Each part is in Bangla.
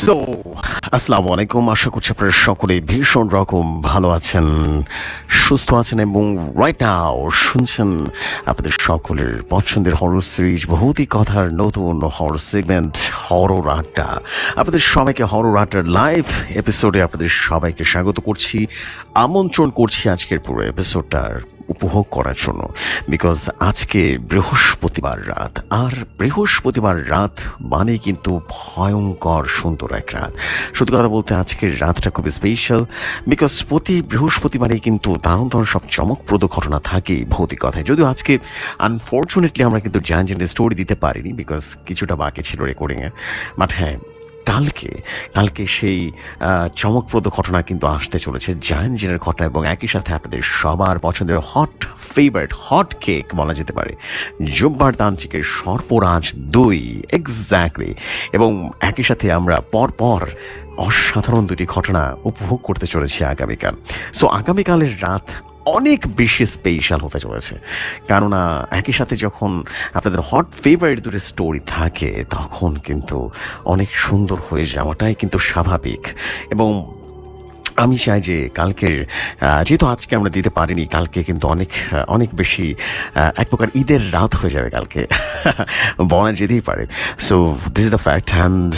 সো আসসালামু আলাইকুম। আশা করছি আপনারা সকলে ভীষণ রকম ভালো আছেন, সুস্থ আছেন এবং রাইট নাও শুনছেন আপনাদের সকলের পছন্দের হরর সিরিজ বহুতই কথার নতুন হরর সেগমেন্ট হরর আড্ডা। আপনাদের সবাইকে হরর আড্ডার লাইভ এপিসোডে আপনাদের সবাইকে স্বাগত করছি। আমন্ত্রণ করছি আজকের পুরো এপিসোডটার উপভোগ করার জন্য। বিকজ আজকে বৃহস্পতিবার রাত। আর বৃহস্পতিবার রাত মানে কিন্তু ভয়ঙ্কর সুন্দর এক রাত। সত্যি কথা বলতে আজকের রাতটা খুব স্পেশাল বিকজ প্রতি বৃহস্পতিবারে কিন্তু দারুণ দারুণ সব চমকপ্রদ ঘটনা থাকে ভৌতিক কথায়। যদিও আজকে আনফর্চুনেটলি আমরা কিন্তু জেনের স্টোরি দিতে পারিনি বিকজ কিছুটা বাকি ছিল রেকর্ডিংয়ে বাট হ্যাঁ কালকে কালকে সেই চমকপ্রদ ঘটনা কিন্তু আসতে চলেছে জায়ান জিনের ঘটনা এবং একই সাথে আপনাদের সবার পছন্দের হট ফেভারিট হট কেক বলা যেতে পারে। জব্বার তান্ত্রিকের সর্পরাজ দই এক্স্যাক্টলি এবং একই সাথে আমরা পর পর অসাধারণ দুটি ঘটনা উপভোগ করতে চলেছি আগামীকাল। সো আগামীকালের রাত অনেক বেশি স্পেশাল হতে চলেছে। কেননা একই সাথে যখন আপনাদের হট ফেভারিট দুটো স্টোরি থাকে, তখন কিন্তু অনেক সুন্দর হয়ে যাওয়াটাই কিন্তু স্বাভাবিক। এবং আমি চাই যে কালকের যেহেতু আজকে আমরা দিতে পারিনি, কালকে কিন্তু অনেক অনেক বেশি এক প্রকার ঈদের রাত হয়ে যাবে কালকে। বলা যেতেই পারে। So this is the fact and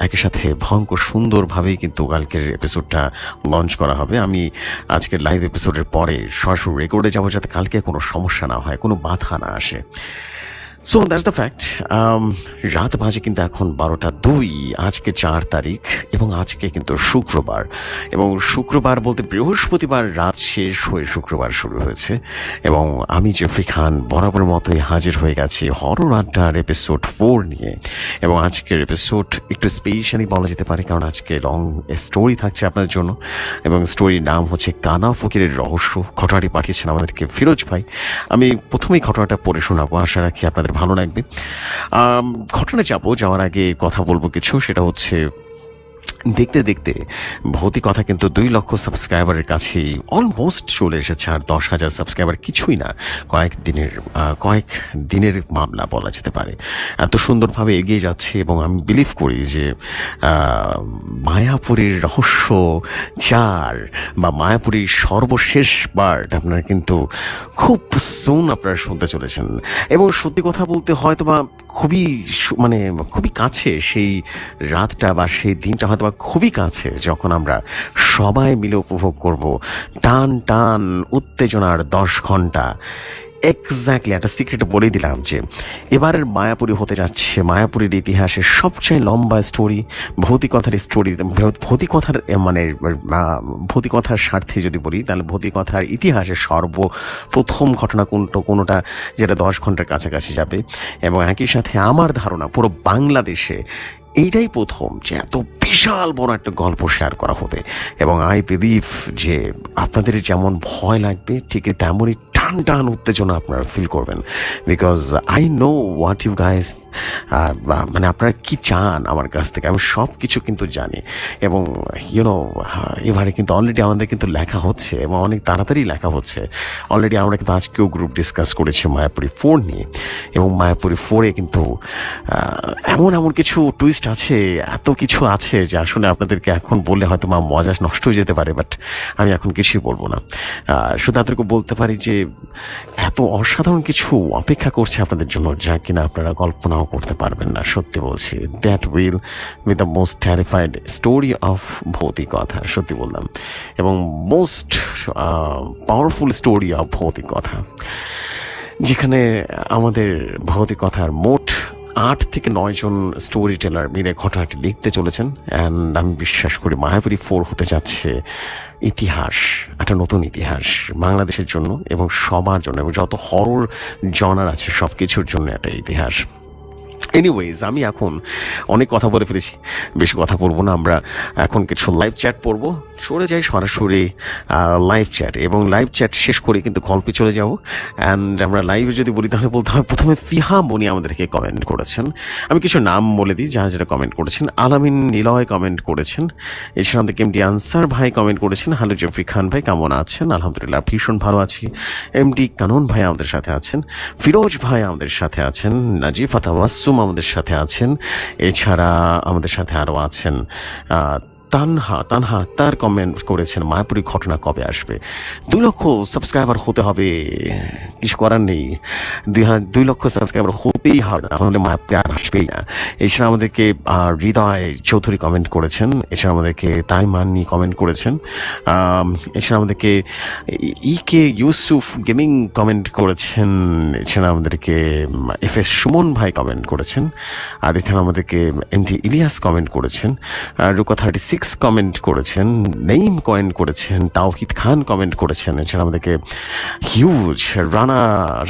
একই সাথে ভয়ঙ্কর সুন্দরভাবেই কিন্তু কালকের এপিসোডটা লঞ্চ করা হবে। আমি আজকের লাইভ এপিসোডের পরে সরাসরি রেকর্ডে যাব যাতে কালকে কোনো সমস্যা না হয়, কোনো বাধা না আসে। সো দ্যাটস দ্য ফ্যাক্ট রাত বাজে কিন্তু এখন বারোটা দুই। আজকে চার তারিখ এবং আজকে কিন্তু শুক্রবার। এবং শুক্রবার বলতে বৃহস্পতিবার রাত শেষ হয়ে শুক্রবার শুরু হয়েছে। এবং আমি জেফরি খান বরাবর মতোই হাজির হয়ে গেছি হরর আড্ডার এপিসোড ফোর নিয়ে। এবং আজকের এপিসোড একটু স্পেশালি বলা যেতে পারে, কারণ আজকে লং স্টোরি থাকছে আপনাদের জন্য। এবং স্টোরির নাম হচ্ছে কানা ফকিরের রহস্য। ঘটনাটি পাঠিয়েছেন আমাদেরকে ফিরোজ ভাই। আমি প্রথমেই ঘটনাটা পড়ে শোনাবো। আশা রাখি আপনাদের ভালো লাগবে। ঘটনা যাব যাওয়ার আগে কথা বলব কিছু সেটা হচ্ছে দেখতে দেখতে ভৌতিক কথা কিন্তু দুই লক্ষ সাবস্ক্রাইবারের কাছেই অলমোস্ট চলে এসেছে, আর দশ হাজার সাবস্ক্রাইবার কিছুই না। কয়েক দিনের কয়েক দিনের মামলা বলা যেতে পারে। এত সুন্দরভাবে এগিয়ে যাচ্ছে এবং আমি বিলিভ করি যে মায়াপুরীর রহস্য চার বা মায়াপুরীর সর্বশেষ পার্ট আপনারা কিন্তু খুব সুন আপনারা শুনতে চলেছেন। এবং সত্যি কথা বলতে হয়তো বা খুবই মানে খুবই কাছে সেই রাতটা বা সেই দিনটা হয়তো বা খুবই কাছে যখন আমরা সবাই মিলে উপভোগ করব টান টান উত্তেজনার দশ ঘণ্টা। এক্স্যাক্টলি একটা সিক্রেট বলেই দিলাম যে, এবারের মায়াপুরি হতে যাচ্ছে, মায়াপুরীর ইতিহাসে সবচেয়ে লম্বা স্টোরি ভৌতিকথার স্টোরি ভৌতিকথার মানে ভৌতিকথার স্বার্থে যদি বলি, তাহলে ভৌতিকথার ইতিহাসে সর্বপ্রথম ঘটনা কোনটা, কোনোটা যেটা দশ ঘণ্টার কাছাকাছি যাবে। এবং একই সাথে আমার ধারণা, পুরো বাংলাদেশে এইটাই প্রথম যে এত বিশাল বড় একটা গল্প শেয়ার করা হবে। এবং আই বিলিভ যে আপনাদের যেমন ভয় লাগবে, ঠিক তেমনই টান টান উত্তেজনা আপনারা ফিল করবেন। Because I know what you guys মানে আপনারা কি চান আমার কাছ থেকে? আমি সব কিছু কিন্তু জানি। এবং ইউনো এবারে কিন্তু অলরেডি আমাদের কিন্তু লেখা হচ্ছে এবং অনেক তাড়াতাড়ি লেখা হচ্ছে। অলরেডি আমরা কিন্তু আজকেও গ্রুপ ডিসকাস করেছি মায়াপুরি ফোর নিয়ে। এবং মায়াপুরি ফোরে কিন্তু এমন এমন কিছু টুইস্ট আছে, এত কিছু আছে যে আসলে আপনাদেরকে এখন বললে হয়তো মা মজা নষ্ট হয়ে যেতে পারে বাট আমি এখন কিছুই বলব না। শুধু আপনাদেরকে বলতে পারি যে, এত অসাধারণ কিছু অপেক্ষা করছে আপনাদের জন্য, যা কিনা আপনারা কল্পনাও করতে পারবেন না, সত্যি বলছি। That will with the most terrified story of ভৌতিক কথা, সত্যি বললাম। এবং মোস্ট পাওয়ারফুল স্টোরি অফ ভৌতিক কথা। যেখানে আমাদের ভৌতিক কথার মোট আট থেকে নয় জন স্টোরি টেলার মিলে ঘটনাটি লিখতে চলেছেন। অ্যান্ড আমি বিশ্বাস করি মায়াপুরি ফোর হতে যাচ্ছে ইতিহাস, একটা নতুন ইতিহাস বাংলাদেশের জন্য এবং সবার জন্য। এবং যত হরর জনার আছে সব কিছুর জন্য একটা ইতিহাস। এনিওয়েজ আমি এখন অনেক কথা বলে ফেলেছি। বেশি কথা বলব না, আমরা এখন কিছু লাইভ চ্যাট পড়ব। চলে যাই সরাসরি লাইভ চ্যাট এবং লাইভ চ্যাট শেষ করে কিন্তু গল্পে চলে যাব। অ্যান্ড আমরা লাইভে যদি বলি, তাহলে বলতে হবে প্রথমে ফিহা মনি আমাদেরকে কমেন্ট করেছেন। আমি কিছু নাম বলে দিই, যারা যারা কমেন্ট করেছেন। আলামিন নিলয় কমেন্ট করেছেন। এছাড়া আমাদেরকে এমডি আনসার ভাই কমেন্ট করেছেন। হ্যালো জেফরি খান ভাই, কেমন আছেন? আলহামদুলিল্লাহ, ভীষণ ভালো আছি। এমডি কানন ভাই আমাদের সাথে আছেন। ফিরোজ ভাই আমাদের সাথে আছেন। নাজিফ আতাওয়াসুম আমাদের সাথে আছেন। এছাড়া আমাদের সাথে আরও আছেন তানহা তানহা তার কমেন্ট করেছেন, মায়াপুরি ঘটনা কবে আসবে? দুই লক্ষ সাবস্ক্রাইবার হতে হবে। কিছু করার নেই। দুই দুই লক্ষ সাবস্ক্রাইবার হতেই হবে না, তাহলে মায়াপুরি আর আসবেই না। এছাড়া আমাদেরকে হৃদয় চৌধুরী কমেন্ট করেছেন, এছাড়া আমাদেরকে তাই মান্নি কমেন্ট করেছেন। এছাড়া আমাদেরকে E K Yusuf gaming comment করেছেন, এছাড়া আমাদেরকে এফ এস সুমন ভাই কমেন্ট করেছেন, আর এছাড়া আমাদেরকে এম ইলিয়াস কমেন্ট করেছেন। রুকা থার্টি সিক্স কমেন্ট করেছেন নেইম কয়েন করেছেন তাওহিদ খান কমেন্ট করেছেন, এছাড়া আমাদেরকে হিউজ রানা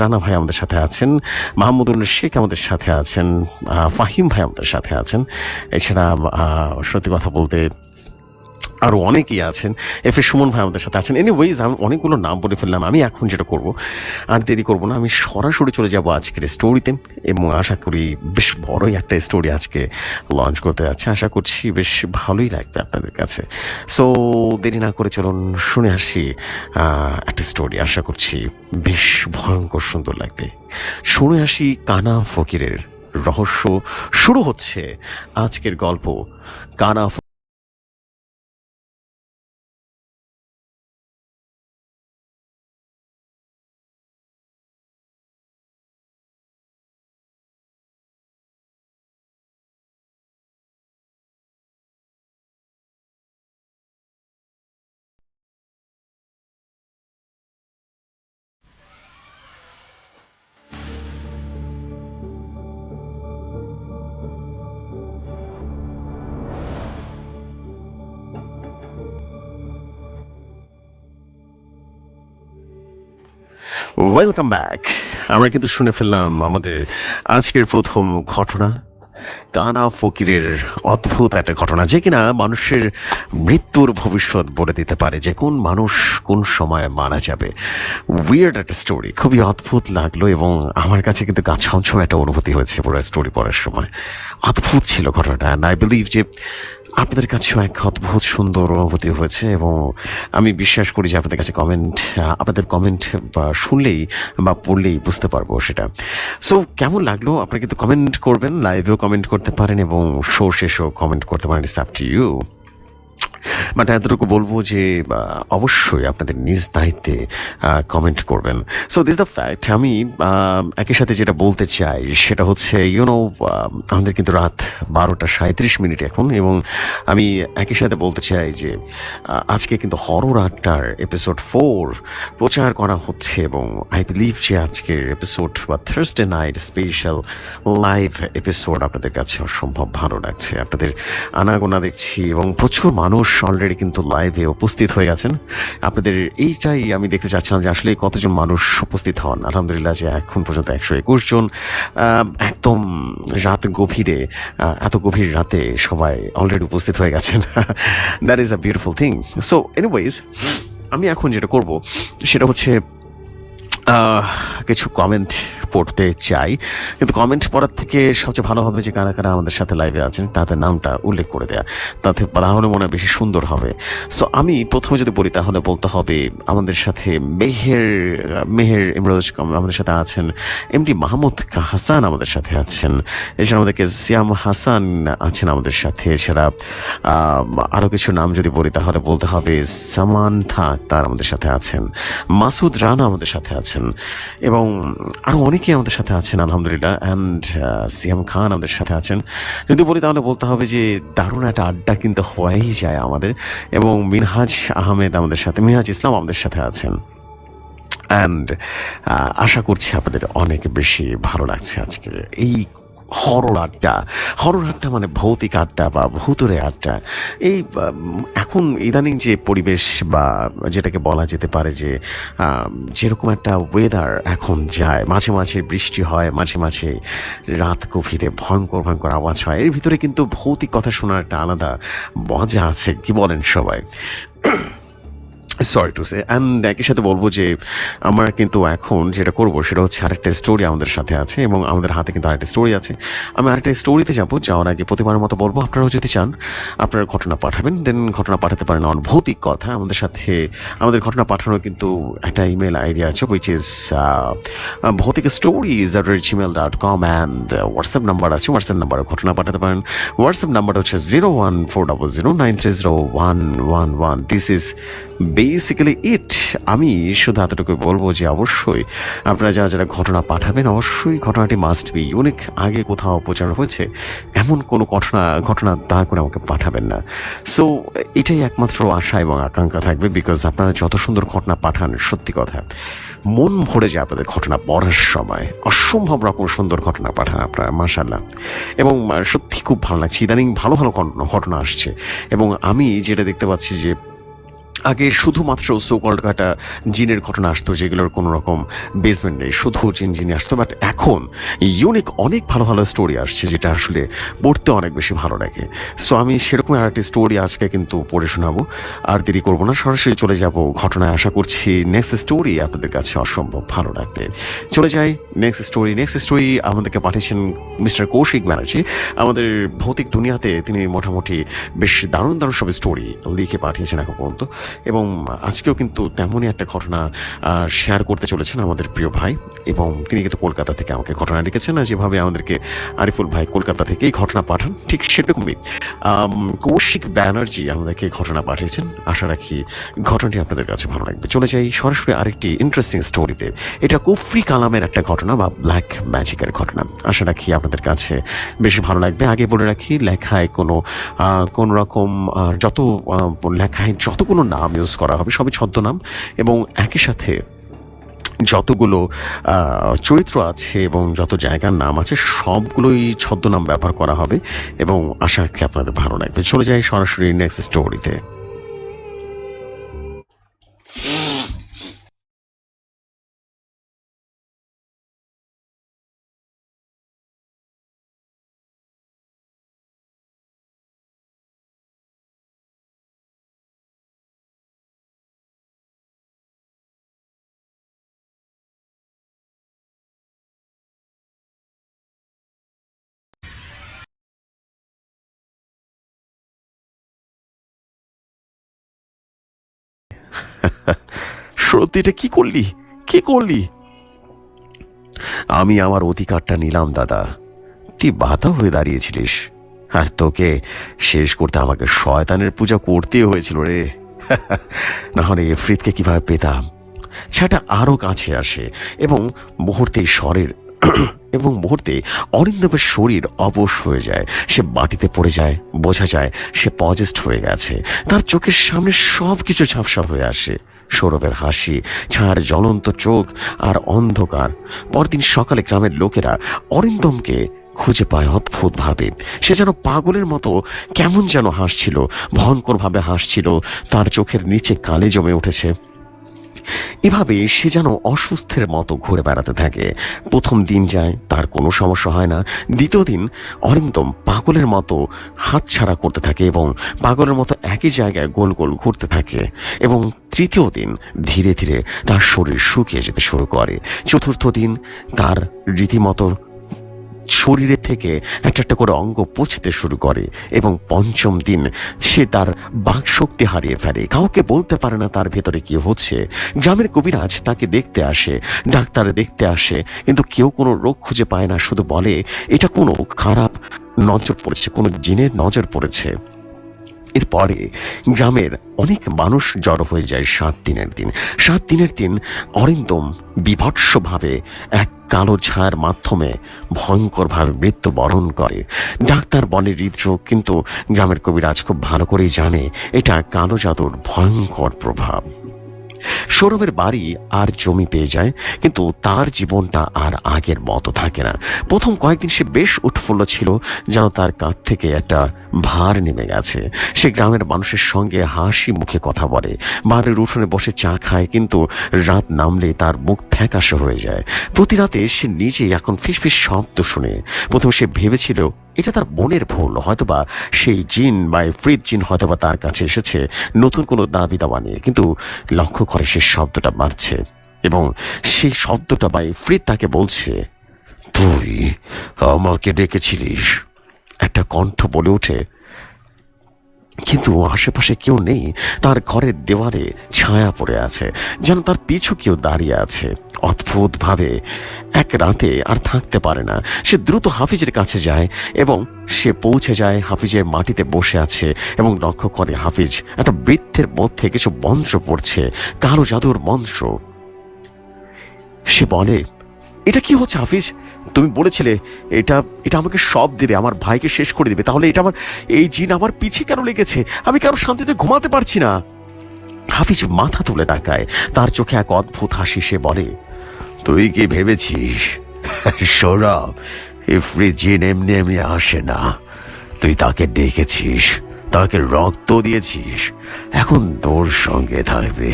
রানা ভাই আমাদের সাথে আছেন, মাহমুদুল শেখ আমাদের সাথে আছেন ফাহিম ভাই আমাদের সাথে আছেন। এছাড়া সত্যি কথা বলতে আরও অনেকেই আছেন। এফ এ সুমন ভাই আমাদের সাথে আছেন। এনিওয়েজ আমি অনেকগুলো নাম বলে ফেললাম। আমি এখন যেটা করব, আর দেরি করব না, আমি সরাসরি চলে যাব আজকের স্টোরিতে এবং আশা করি বেশ বড়ই একটা স্টোরি আজকে লঞ্চ করতে যাচ্ছে। আশা করছি বেশ ভালোই লাগবে আপনাদের কাছে। সো দেরি না করে চলুন শুনে আসি একটা স্টোরি আশা করছি বেশ ভয়ঙ্কর সুন্দর লাগবে। শুনে আসি কানা ফকিরের রহস্য। শুরু হচ্ছে আজকের গল্প কানা ওয়েলকাম ব্যাক আমরা কিন্তু শুনে ফেললাম আমাদের আজকের প্রথম ঘটনা। কানা ফকিরের অদ্ভুত একটা ঘটনা যে কিনা মানুষের মৃত্যুর ভবিষ্যৎ বলে দিতে পারে যে কোন মানুষ কোন সময় মারা যাবে। উইয়ার্ড একটা স্টোরি খুবই অদ্ভুত লাগল এবং আমার কাছে কিন্তু গা ছমছম একটা অনুভূতি হয়েছে পুরো স্টোরি পড়ার সময়। অদ্ভুত ছিল ঘটনাটা অ্যান্ড আই বিলিভ যে আপনাদের কাছেও এক অদ্ভুত সুন্দর অনুভূতি হয়েছে এবং আমি বিশ্বাস করি যে আপনাদের কাছে কমেন্ট আপনাদের কমেন্ট বা শুনলেই বা পড়লেই বুঝতে পারব সেটা। সো কেমন লাগল? আপনারা কিন্তু কমেন্ট করবেন লাইভেও কমেন্ট করতে পারেন এবং শো শেষও কমেন্ট করতে পারেন it's up to you but এতটুকু বলব যে অবশ্যই আপনাদের নিজ দায়িত্বে কমেন্ট করবেন। সো দিস দ্য ফ্যাক্ট আমি একই সাথে যেটা বলতে চাই, সেটা হচ্ছে ইউনো আমাদের কিন্তু রাত বারোটা সাঁত্রিশ মিনিট এখন, এবং আমি একই সাথে বলতে চাই যে আজকে কিন্তু হরর আটটার এপিসোড ফোর প্রচার করা হচ্ছে, এবং আই বিলিভ যে আজকের এপিসোড বা Thursday night special live episode আপনাদের কাছে অসম্ভব ভালো লাগছে। আপনাদের আনাগোনা দেখছি, এবং প্রচুর মানুষ অলরেডি কিন্তু লাইভে উপস্থিত হয়ে গেছেন আপনাদের এইটাই আমি দেখতে চাচ্ছিলাম যে আসলে কতজন মানুষ উপস্থিত হন। আলহামদুলিল্লাহ যে এখন পর্যন্ত একশো একুশ জন। একদম রাত গভীরে এত গভীর রাতে সবাই অলরেডি উপস্থিত হয়ে গেছেন। That is a beautiful thing so anyways আমি এখন যেটা করব, সেটা হচ্ছে কিছু কমেন্ট পড়তে চাই। কিন্তু কমেন্ট পড়ার থেকে সবচেয়ে ভালো হবে যে কারা কারা আমাদের সাথে লাইভে আছেন, তাদের নামটা উল্লেখ করে দেয়া। তাতে তাহলে মনে হয় বেশি সুন্দর হবে। সো আমি প্রথমে যদি বলি, তাহলে বলতে হবে আমাদের সাথে মেহের মেহের ইমরোজ আমাদের সাথে আছেন। এমডি মাহমুদ হাসান আমাদের সাথে আছেন। এছাড়া আমাদেরকে সিয়াম হাসান আছেন আমাদের সাথে। এছাড়া আরও কিছু নাম যদি বলি, তাহলে বলতে হবে সামান্থা তার আমাদের সাথে আছেন। মাসুদ রানা আমাদের সাথে আছেন। এবং আরও অনেকেই আমাদের সাথে আছেন, আলহামদুলিল্লাহ। অ্যান্ড সিয়াম খান আমাদের সাথে আছেন। যদি বলি তাহলে বলতে হবে যে, দারুণ একটা আড্ডা কিন্তু হওয়াই যায় আমাদের। এবং মিনহাজ আহমেদ আমাদের সাথে, মিনহাজ ইসলাম আমাদের সাথে আছেন। অ্যান্ড আশা করছি আপনাদের অনেক বেশি ভালো লাগছে আজকে এই হরর আড্ডা। হরর আড্ডা মানে ভৌতিক আড্ডা বা ভূতরে আড্ডা। এই এখন ইদানিং যে পরিবেশ বা যেটাকে বলা যেতে পারে যে যেরকম একটা ওয়েদার এখন যায়, মাঝে মাঝে বৃষ্টি হয়, মাঝে মাঝে রাত গভীরে ভয়ঙ্কর ভয়ঙ্কর আওয়াজ হয়। এর ভিতরে কিন্তু ভৌতিক কথা শোনার একটা আলাদা মজা আছে, কি বলেন সবাই? সরি টু সে অ্যান্ড একই সাথে বলব যে আমরা কিন্তু এখন যেটা করব সেটা হচ্ছে আরেকটা স্টোরি আমাদের সাথে আছে এবং আমাদের হাতে কিন্তু আরেকটা স্টোরি আছে। আমি আরেকটা স্টোরিতে যাব, যাওয়ার আগে প্রতিবারের মতো বলব, আপনারাও যদি চান, আপনারা ঘটনা পাঠাবেন। দেন ঘটনা পাঠাতে পারেন আমার ভৌতিক কথা। আমাদের সাথে, আমাদের ঘটনা পাঠানোর কিন্তু একটা ইমেল আইডি আছে which is bhoutik stories at Gmail dot com and WhatsApp number আছে। হোয়াটসঅ্যাপ নাম্বারে ঘটনা পাঠাতে পারেন। হোয়াটসঅ্যাপ নাম্বার হচ্ছে zero one four double zero nine three zero one one one this is basically it আমি শুধু এতটুকু বলব যে অবশ্যই আপনারা যারা যারা ঘটনা পাঠাবেন, অবশ্যই ঘটনাটি মাস্ট বি অনেক আগে কোথাও প্রচার হয়েছে, এমন কোনো ঘটনা ঘটনা দয়া করে আমাকে পাঠাবেন না। সো এটাই একমাত্র আশা এবং আকাঙ্ক্ষা থাকবে বিকজ আপনারা যত সুন্দর ঘটনা পাঠান, সত্যি কথা, মন ভরে যায় আপনাদের ঘটনা পড়ার সময়। অসম্ভব রকম সুন্দর ঘটনা পাঠান আপনারা মাসাল্লাহ এবং সত্যি খুব ভালো লাগছে। ইদানিং ভালো ভালো ঘটনা আসছে। এবং আমি যেটা দেখতে পাচ্ছি যে আগে শুধুমাত্র সোকল্ড কাটা জিনের ঘটনা আসতো, যেগুলোর কোনো রকম বেসমেন্ট নেই, শুধু জিন জিনে আসতো বাট এখন ইউনিক অনেক ভালো ভালো স্টোরি আসছে, যেটা আসলে পড়তে অনেক বেশি ভালো লাগে। সো আমি সেরকম আর একটি স্টোরি আজকে কিন্তু পড়ে শোনাবো, আর দেরি করব না, সরাসরি চলে যাব ঘটনায়। আশা করছি নেক্সট স্টোরি আপনাদের কাছে অসম্ভব ভালো লাগবে। চলে যাই নেক্সট স্টোরি নেক্সট স্টোরি আমাদেরকে পাঠিয়েছেন মিস্টার কৌশিক ব্যানার্জি। আমাদের ভৌতিক দুনিয়াতে তিনি মোটামুটি বেশ দারুণ দারুণ সব স্টোরি লিখে পাঠিয়েছেন এখন পর্যন্ত। এবং আজকেও কিন্তু তেমনই একটা ঘটনা শেয়ার করতে চলেছেন আমাদের প্রিয় ভাই এবং তিনি কিন্তু কলকাতা থেকে আমাকে ঘটনা লিখেছেন যেভাবে আমাদেরকে আরিফুল ভাই কলকাতা থেকেই ঘটনা পাঠান, ঠিক সেরকমই কৌশিক ব্যানার্জি আমাদেরকে ঘটনা পাঠিয়েছেন। আশা রাখি ঘটনাটি আপনাদের কাছে ভালো লাগবে। চলে যাই সরাসরি আরেকটি ইন্টারেস্টিং স্টোরিতে এটা কুফরি কালামের একটা ঘটনা বা ব্ল্যাক ম্যাজিকের ঘটনা। আশা রাখি আপনাদের কাছে বেশি ভালো লাগবে। আগে বলে রাখি, লেখায় কোনো কোনো রকম যত লেখায় যতগুলো নাম ইউজ করা হবে, সবই ছদ্মনাম। এবং একই সাথে যতগুলো চরিত্র আছে এবং যত জায়গার নাম আছে, সবগুলোই ছদ্মনাম ব্যবহার করা হবে। এবং আশা রাখি আপনাদের ভালো লাগবে। চলে যাই সরাসরি নেক্সট স্টোরিতে সত্যি এটা কি করলি? কি করলি? আমি আমার অধিকারটা নিলাম, দাদা। তুই বাধা হয়ে দাঁড়িয়েছিলিস। আর তোকে শেষ করতে আমাকে শয়তানের পূজা করতেই হয়েছিল রে। নাহলে এফরিতকে কীভাবে পেতাম? সেটা আরও কাছে আসে এবং মুহূর্তে স্বরের এবং মুহূর্তে অরিন্দমের শরীর অবশ হয়ে যায়। সে মাটিতে পড়ে যায়, বোঝা যায় সে পজেস্ট হয়ে গেছে। তার চোখের সামনে সব কিছু ঝাপসা হয়ে আসে। সৌরভের হাসি ছাড় জ্বলন্ত চোখ আর অন্ধকার। পরদিন সকালে গ্রামের লোকেরা অরিন্দমকে খুঁজে পায় অদ্ভুতভাবে। সে যেন পাগলের মতো কেমন যেন হাসছিল, ভয়ঙ্করভাবে হাসছিল। তার চোখের নিচে কালে জমে উঠেছে। এভাবে সে যেন অসুস্থের মতো ঘুরে বেড়াতে থাকে। প্রথম দিন যায়, তার কোনো সমস্যা হয় না। দ্বিতীয় দিন অরিন্দম পাগলের মতো হাতছাড়া করতে থাকে এবং পাগলের মতো একই জায়গায় গোল গোল ঘুরতে থাকে এবং তৃতীয় দিন ধীরে ধীরে তার শরীর শুকিয়ে যেতে শুরু করে। চতুর্থ দিন তার রীতিমতো শরীরে থেকে একটা একটা করে অঙ্গ পচতে শুরু করে এবং পঞ্চম দিন সে তার বাক শক্তি হারিয়ে ফেলে। কাউকে বলতে পারে না তার ভেতরে কি হচ্ছে। গ্রামের কবিরাজ তাকে দেখতে আসে, ডাক্তার দেখতে আসে, কিন্তু কেউ কোনো রোগ খুঁজে পায় না, শুধু বলে, এটা কোনো খারাপ নজর পড়েছে, কোনো জিনের নজর পড়েছে। এরপরে গ্রামের অনেক মানুষ জড়ো হয়ে যায় সাত দিনের দিন। সাত দিনের দিন অরিন্দম বিভৎসভাবে এক কালো ছায়ার মাধ্যমে ভয়ঙ্করভাবে মৃত্যুবরণ করে। ডাক্তার বলে হৃদরোগ কিন্তু গ্রামের কবিরাজ খুব ভালো করেই জানে, এটা কালো জাদুর ভয়ঙ্কর প্রভাব। সৌরভের বাড়ি আর জমি পেয়ে যায়, কিন্তু তার জীবনটা আর আগের মতো থাকে না। প্রথম কয়েকদিন সে বেশ উৎফুল্ল ছিল, যেন তার কাঁধ থেকে একটা ভার নেমে গেছে। সে গ্রামের মানুষের সঙ্গে হাসি মুখে কথা বলে। বাড়ির উঠোনে বসে চা খায়, কিন্তু রাত নামলে তার মুখ ফ্যাকাশে হয়ে যায়। প্রতি রাতে সে নিজেই এখন ফিসফিস শব্দ শুনে। প্রথমে সে ভেবেছিল, এটা তার বোনের ভুল। হয়তোবা সেই জিন বা ফ্রিদ জিন হয়তোবা তার কাছে এসেছে নতুন কোনো দাবি দাওয়া নিয়ে। কিন্তু লক্ষ্য করে সে শব্দটা মারছে এবং সেই শব্দটা বা ফ্রিদ তাকে বলছে, তুই আমাকে ডেকেছিলিস। একটা কণ্ঠ বলে ওঠে, কিন্তু আশেপাশে কেউ নেই। তার ঘরের দেওয়ালে ছায়া পড়ে আছে, যেন তার পিছু কেউ দাঁড়িয়ে আছে। অদ্ভুতভাবে, এক রাতে আর থাকতে পারে না। সে দ্রুত হাফিজের কাছে যায় এবং সে পৌঁছে যায় হাফিজের মাটিতে বসে আছে এবং লক্ষ্য করে হাফিজ একটা বৃত্তের মধ্যে কিছু মন্ত্র পড়ছে, কালো জাদুর মন্ত্র। সে বলে, এটা কি হচ্ছে হাফিজ? তুমি বলেছিলে, এটা এটা আমাকে সব দেবে, আমার ভাইকে শেষ করে দেবে। তাহলে এটা আমার, এই জিন আমার পিছে কেন লেগেছে? আমি কেন শান্তিতে ঘুমাতে পারছি না। হাফিজ মাথা তুলে তাকায়। তার চোখে এক অদ্ভুত হাসি সে বলে, তুই কি ভেবেছিস? সৌরভ এফরি জিন এমনি এমনি আসে না। তুই তাকে ডেকেছিস, তাকে রক্ত দিয়েছিস, এখন তোর সঙ্গে থাকবে।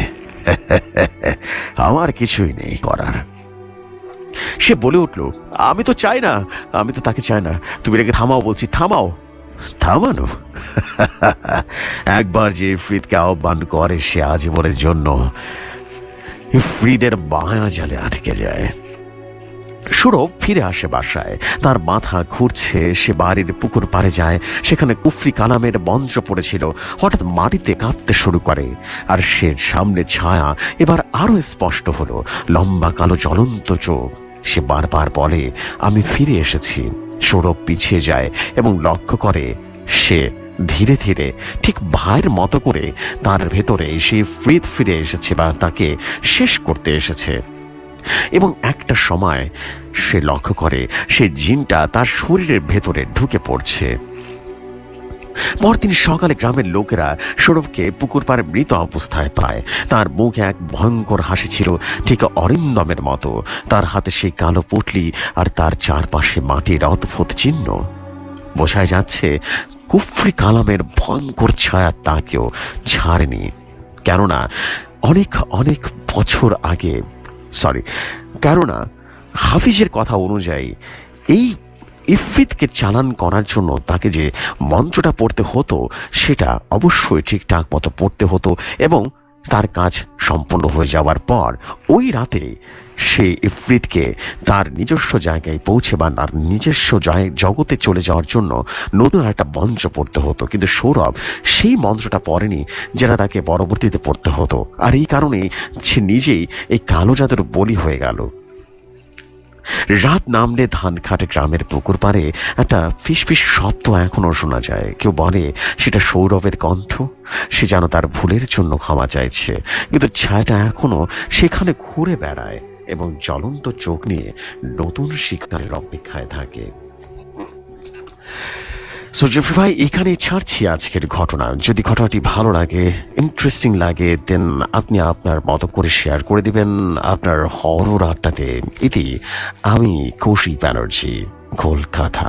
আমার কিছুই নেই করার। সে বলে উঠল, আমি তো চাই না, আমি তো তাকে চাই না। তুমি এটাকে থামাও বলছি, থামাও। থামানো? একবার যে ফ্রিদকে আহ্বান করে, সে আজীবনের জন্য ফ্রিদের বায়া জালে আটকে যায়। সৌরভ ফিরে আসে বাসায়। তার মাথা ঘুরছে, সে বাড়ির পুকুর পাড়ে যায়, সেখানে কুফরি কালামের মঞ্চ পড়েছিল। হঠাৎ মাটিতে কাঁপতে শুরু করে, আর সে সামনে ছায়া এবার আরও স্পষ্ট হলো, লম্বা কালো জ্বলন্ত চোখ। সে বারবার বলে, আমি ফিরে এসেছি। সৌরভ পিছিয়ে যায় এবং লক্ষ্য করে সে ধীরে ধীরে ঠিক ভাইয়ের মতো করে তার ভেতরে সে ফ্রিদ ফিরে এসেছে বা তাকে শেষ করতে এসেছে। এবং একটা সময় সে লক্ষ্য করে সে জিনটা তার শরীরের ভেতরে ঢুকে পড়ছে। পরদিন সকালে গ্রামের লোকেরা সৌরভকে পুকুর পাড়ে মৃত অবস্থায় পায়। তার মুখে এক ভয়ঙ্কর হাসি ছিল, ঠিক অরিন্দমের মতো। তার হাতে সেই কালো পুটলি আর তার চারপাশে মাটির অদ্ভুত চিহ্ন। বোঝাই যাচ্ছে, কুফরি কালামের ভয়ঙ্কর ছায়া তাকেও ছাড়েনি। কেননা, অনেক অনেক বছর আগে সরি কেননা, হাফিজের কথা অনুযায়ী, এই ইফরিতকে চালান করার জন্য তাকে যে মন্ত্রটা পড়তে হতো, সেটা অবশ্যই ঠিকঠাক মতো পড়তে হতো এবং তার কাজ সম্পন্ন হয়ে যাওয়ার পর ওই রাতে সে ইফরিতকে তার নিজস্ব জায়গায় পৌঁছে বা তার নিজস্ব জগতে চলে যাওয়ার জন্য নতুন একটা মন্ত্র পড়তে হতো। কিন্তু সৌরভ সেই মন্ত্রটা পড়েনি যেটা তাকে পরবর্তীতে পড়তে হতো। আর এই কারণেই সে নিজেই এই কালো জাতের বলি হয়ে গেল। রাত নামলে ধান খাটে গ্রামের পুকুর পাড়ে একটা ফিসফিস শব্দ এখনও শোনা যায়। কেউ বলে, সেটা সৌরভের কণ্ঠ। সে যেন তার ভুলের জন্য ক্ষমা চাইছে। কিন্তু ছায়াটা এখনও সেখানে ঘুরে বেড়ায় এবং জ্বলন্ত চোখ নিয়ে নতুন শিকারের অপেক্ষায় থাকে। সো জেফরি ভাই, এখানে ছাড়ছি আজকের ঘটনা। যদি ঘটনাটি ভালো লাগে ইন্টারেস্টিং লাগে দেন আপনি আপনার মতো করে শেয়ার করে দিবেন আপনার হরর আড্ডাতে। ইতি আমি কৌশিক ব্যানার্জি, কলকাতা।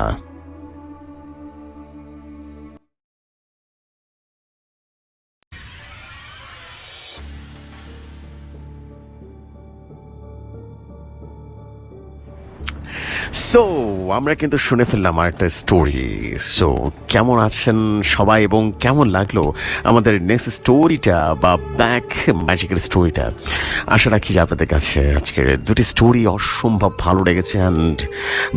সো আমরা কিন্তু শুনে ফেললাম আর একটা স্টোরি সো কেমন আছেন সবাই এবং কেমন লাগল আমাদের নেক্সট স্টোরিটা বা ব্যাক ম্যাজিকের স্টোরিটা আশা রাখি যে আপনাদের কাছে আজকের দুটি স্টোরি অসম্ভব ভালো লেগেছে অ্যান্ড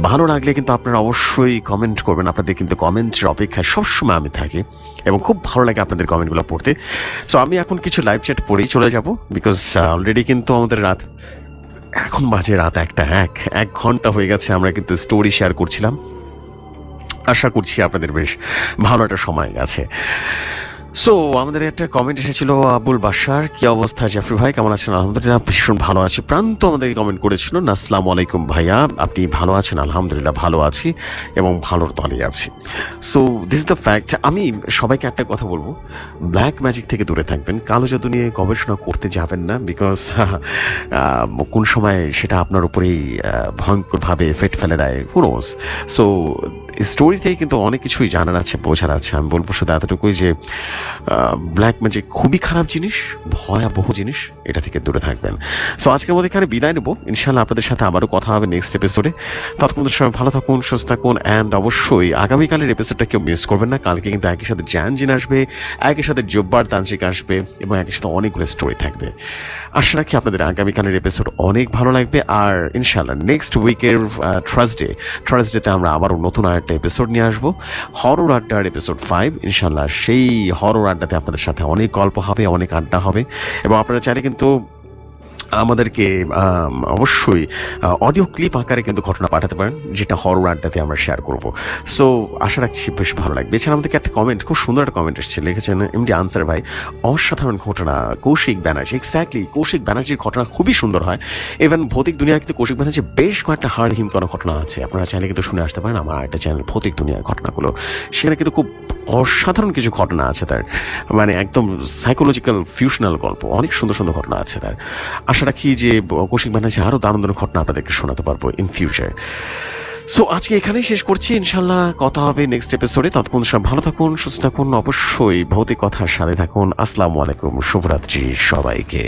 ভালো লাগলে কিন্তু আপনারা অবশ্যই কমেন্ট করবেন। আপনাদের কিন্তু কমেন্টের অপেক্ষায় সবসময় আমি থাকি এবং খুব ভালো লাগে আপনাদের কমেন্টগুলো পড়তে। সো আমি এখন কিছু লাইভ চ্যাট পড়েই চলে যাব বিকজ অলরেডি কিন্তু আমাদের রাত এখন বাজে রাত একটা, এক এক ঘণ্টা হয়ে গেছে, আমরা কিন্তু স্টোরি শেয়ার করছিলাম। আশা করছি আপনাদের বেশ ভালো একটা সময় গেছে সো আমাদের একটা কমেন্ট এসেছিল আবুল বাসার কি অবস্থা জাফরি ভাই? কেমন আছেন? আলহামদুলিল্লাহ, ভীষণ ভালো আছি। প্রান্ত আমাদেরকে কমেন্ট করেছিল আসসালামু আলাইকুম ভাইয়া, আপনি ভালো আছেন? আলহামদুলিল্লাহ, ভালো আছি এবং ভালোর তলে আছি। সো দিস দ্য ফ্যাক্ট আমি সবাইকে একটা কথা বলব। ব্ল্যাক ম্যাজিক থেকে দূরে থাকবেন। কালো জাদু নিয়ে গবেষণা করতে যাবেন না বিকজ কোন সময় সেটা আপনার উপরেই ভয়ঙ্করভাবে এফেক্ট ফেলে দেয়। হুনোস সো স্টোরিতেই কিন্তু অনেক কিছুই জানার আছে, বোঝার আছে। আমি বলব শুধু এতটুকুই যে ব্ল্যাক ম্যাজিক খুবই খারাপ জিনিস, ভয়াবহ জিনিস, এটা থেকে দূরে থাকবেন। সো আজকের মধ্যে এখানে বিদায় নেব। ইনশাল্লাহ আপনাদের সাথে আবারও কথা হবে নেক্সট এপিসোডে ততক্ষণ সবাই ভালো থাকুন, সুস্থ থাকুন অ্যান্ড অবশ্যই আগামীকালের এপিসোডটা কেউ মিস করবেন না। কালকে কিন্তু একই সাথে জ্যান জিন আসবে, একই সাথে জব্বার তান্ত্রিক আসবে, এবং একই সাথে অনেকগুলো স্টোরি থাকবে। আশা রাখি আপনাদের আগামীকালের এপিসোড অনেক ভালো লাগবে। আর ইনশাল্লাহ নেক্সট উইকের থার্সডে থার্সডেতে আমরা আবারও নতুন আরেকটা এপিসোড নিয়ে আসব। হরর আড্ডার এপিসোড ফাইভ ইনশাল্লাহ সেই হরর আড্ডাতে আপনাদের সাথে অনেক গল্প হবে, অনেক আড্ডা হবে। এবং আপনারা চাইলে কিন্তু আমাদেরকে অবশ্যই অডিও ক্লিপ আকারে কিন্তু ঘটনা পাঠাতে পারেন, যেটা হরর আড্ডাতে আমরা শেয়ার করব। সো আশা রাখছি বেশ ভালো লাগবে। এছাড়া আমাদেরকে একটা কমেন্ট খুব সুন্দর একটা কমেন্ট এসেছে। লিখেছেন এমডি আনসার ভাই, অসাধারণ ঘটনা, কৌশিক ব্যানার্জি। এক্স্যাক্টলি কৌশিক ব্যানার্জির ঘটনা খুবই সুন্দর হয়। ইভেন ভৌতিক দুনিয়ায় কিন্তু কৌশিক ব্যানার্জি বেশ কয়েকটা হাড় হিম করা ঘটনা আছে। আপনারা চাইলে কিন্তু শুনে আসতে পারেন আমার একটা চ্যানেল ভৌতিক দুনিয়ার ঘটনাগুলো। সেখানে কিন্তু খুব অসাধারণ কিছু ঘটনা আছে তার। মানে একদম সাইকোলজিক্যাল ফিউশনাল গল্প। অনেক সুন্দর সুন্দর ঘটনা আছে তার। আশা রাখি যে কৌশিক ব্যানার্জি আরও দারুণ দারুণ ঘটনা আপনাদেরকে শোনাতে পারব ইন ফিউচার সো আজকে এখানেই শেষ করছি। ইনশাল্লাহ কথা হবে নেক্সট এপিসোডে ততক্ষণ সব ভালো থাকুন, সুস্থ থাকুন। অবশ্যই ভৌতিক কথার সাথে থাকুন। আসসালামু আলাইকুম, শুভরাত্রি সবাইকে।